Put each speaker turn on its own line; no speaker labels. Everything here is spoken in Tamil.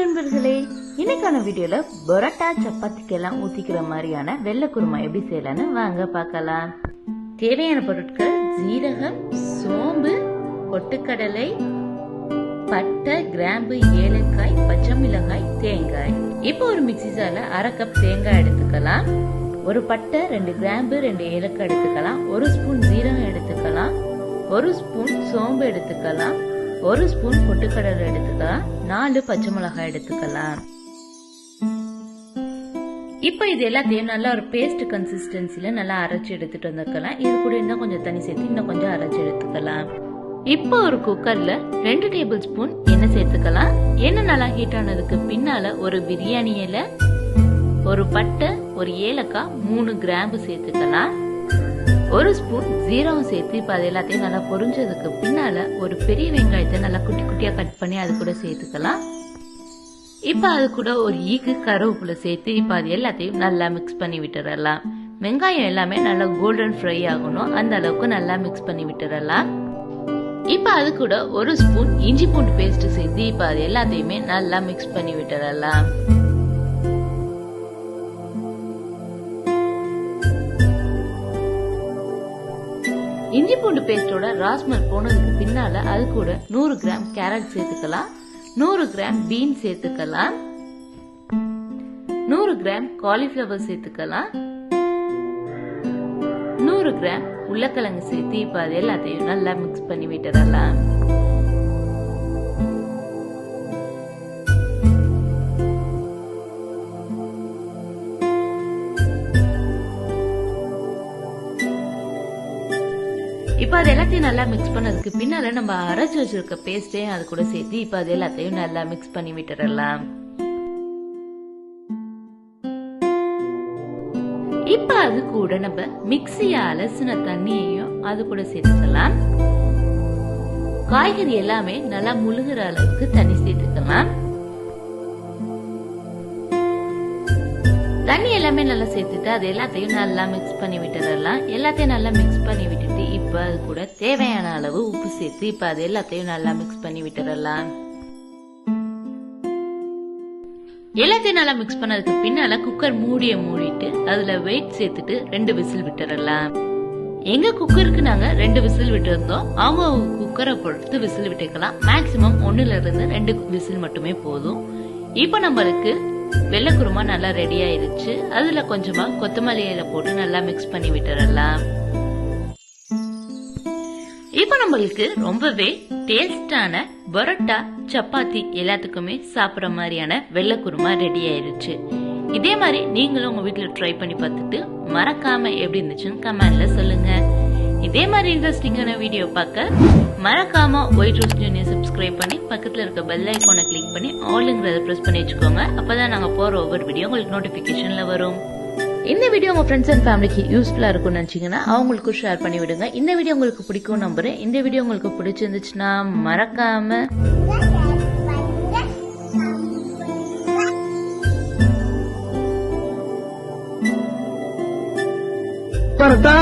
நண்பர்களே இன்னைக்கான வீடியோல பரோட்டா சப்பாத்திக்கு எல்லாம் ஊத்திக்கிற மாதிரியான வெள்ளை குருமா எப்படி செய்யலான்னு வாங்க பார்க்கலாம். தேவையான பொருட்கள் ஜீரகம் சோம்பு கொட்டுக்கடலை பட்டை கிராம்பு ஏலக்காய் பச்சை மிளகாய் தேங்காய். இப்போ ஒரு மிக்ஸி ஜார்ல அரை கப் தேங்காய் எடுத்துக்கலாம். ஒரு பட்டை ரெண்டு கிராம்பு ரெண்டு ஏலக்காய் எடுத்துக்கலாம். ஒரு ஸ்பூன் ஜீரகம் எடுத்துக்கலாம். ஒரு ஸ்பூன் சோம்பு எடுத்துக்கலாம். ஒரு ஸ்பூன் பொட்டுக்கடலை எடுத்துக்க நாலு பச்சை மிளகாய் எடுத்துக்கலாம். இப்போ இது எல்லாத்தையும் நல்லா ஒரு பேஸ்ட் கன்சிஸ்டன்சில நல்லா அரைச்சு எடுத்துட்டு வந்துக்கலாம் இது கூட இன்னும் கொஞ்சம் தண்ணி சேர்த்து இன்னும் கொஞ்சம் அரைச்சு எடுத்துக்கலாம். இப்போ ஒரு குக்கர்ல ரெண்டு டேபிள் ஸ்பூன் எண்ணெய் சேர்த்துக்கலாம். எண்ணெய் நல்லா ஹீட் ஆனதுக்கு பின்னால ஒரு பிரியாணி இலை ஒரு பட்டை ஒரு ஏலக்காய் மூணு கிராம்பு சேர்த்துக்கலாம். ஒரு ஸ்பூன் ஜீரகம் சேர்த்து இப்போ அது எல்லாத்தையும் நல்லா பொரிஞ்சதுக்கு பின்னால் ஒரு பெரிய வெங்காயத்தை நல்லா குட்டி குட்டியாக கட் பண்ணி அது கூட சேர்த்துக்கலாம். இப்போ அது கூட ஒரு ஈக்கு கருவேப்பிலை சேர்த்து இப்போ அது எல்லாத்தையும் நல்லா மிக்ஸ் பண்ணி விட்டுறலாம். வெங்காயம் எல்லாமே நல்லா கோல்டன் ஃப்ரை ஆகணும். அந்த அளவுக்கு நல்லா மிக்ஸ் பண்ணி விட்டுறலாம். இப்போ அது கூட ஒரு ஸ்பூன் இஞ்சி பூண்டு பேஸ்ட் சேர்த்து இப்போ அது எல்லாத்தையுமே நல்லா மிக்ஸ் பண்ணி விட்டுறலாம். இஞ்சி பூண்டு பேஸ்டோட ராஸ்மல் போனதுக்கு பின்னால அது கூட நூறு கிராம் கேரட் சேர்த்துக்கலாம். நூறு கிராம் பீன் சேர்த்துக்கலாம். நூறு கிராம் காலிஃபிளவர் சேர்த்துக்கலாம். நூறு கிராம் உருளைக்கிழங்கு சேர்த்து இப்ப அது எல்லாத்தையும் நல்லா மிக்ஸ் பண்ணி விட்டுறலாம் இப்போ அது எல்லாத்தையும் நல்லா மிக்ஸ் பண்ணதுக்கு பின்னால நம்ம அரைச்சி வச்சிருக்க பேஸ்டையும் அது கூட சேர்த்து இப்போ அது எல்லாத்தையும் நல்லா மிக்ஸ் பண்ணி விட்டுறலாம் இப்ப அது கூட நம்ம மிக்சிய அலசின தண்ணியையும் அது கூட சேர்த்துக்கலாம். காய்கறி எல்லாமே நல்லா முழுகிற அளவுக்கு தண்ணி சேர்த்துக்கலாம். தண்ணி எல்லாமே நல்லா சேர்த்துட்டு அது எல்லாத்தையும் நல்லா மிக்ஸ் பண்ணி விட்டுறலாம் எல்லாத்தையும் நல்லா மிக்ஸ் பண்ணி விட்டுட்டு இப்போ அது கூட தேவையான அளவு உப்பு சேர்த்து இப்போ அது எல்லாத்தையும் நல்லா மிக்ஸ் பண்ணி விட்டுறலாம். எல்லாத்தையும் நல்லா மிக்ஸ் பண்ணதுக்கு பின்னால குக்கர் மூடிய மூடிட்டு அதுல வெயிட் சேர்த்துட்டு ரெண்டு விசில் விட்டுறலாம். எங்க குக்கருக்கு நாங்க ரெண்டு விசில் விட்டுருந்தோம். அவங்க குக்கரை பொறுத்து விசில் விட்டுக்கலாம். மேக்சிமம் ஒன்னுல இருந்து ரெண்டு விசில் மட்டுமே போதும். இப்போ நம்மளுக்கு வெள்ளை குருமா நல்லா ரெடி ஆயிருச்சு. அதுல கொஞ்சமா கொத்தமல்லி இலை போட்டு நல்லா மிக்ஸ் பண்ணி விட்டுறலாம். இப்போ நம்மளுக்கு ரொம்பவே டேஸ்டான பரோட்டா சப்பாத்தி எல்லாத்துக்குமே சாப்பிட்ற மாதிரியான வெள்ளை குருமா ரெடி ஆயிருச்சு. இதே மாதிரி நீங்களும் உங்க வீட்டுல ட்ரை பண்ணி பார்த்துட்டு மறக்காம எப்படி இருந்துச்சுன்னு கமெண்ட்ல சொல்லுங்க. இதே மாதிரி இன்ட்ரெஸ்டிங்கான வீடியோ பார்க்க மறக்காம ஒயிட் ரோஸ் ஜூனியர் சப்ஸ்கிரைப் பண்ணி பக்கத்துல இருக்க பெல் ஐக்கோனை கிளிக் பண்ணி ஆல்ங்கிறத ப்ரெஸ் பண்ணி வச்சுக்கோங்க. அப்பதான் நாங்க போற ஒவ்வொரு வீடியோ உங்களுக்கு நோட்டிபிகேஷன்ல வரும். இந்த வீடியோ உங்க ஃப்ரெண்ட்ஸ் அண்ட் ஃபேமிலிக்கு யூஸ்ஃபுல்லா இருக்கும்னு நினைச்சீங்கன்னா அவங்களுக்கும் ஷேர் பண்ணி விடுங்க. இந்த வீடியோ உங்களுக்கு பிடிக்கும் நம்புறேன். இந்த வீடியோ உங்களுக்கு பிடிச்சிருந்துச்சுன்னா மறக்காம
பரதா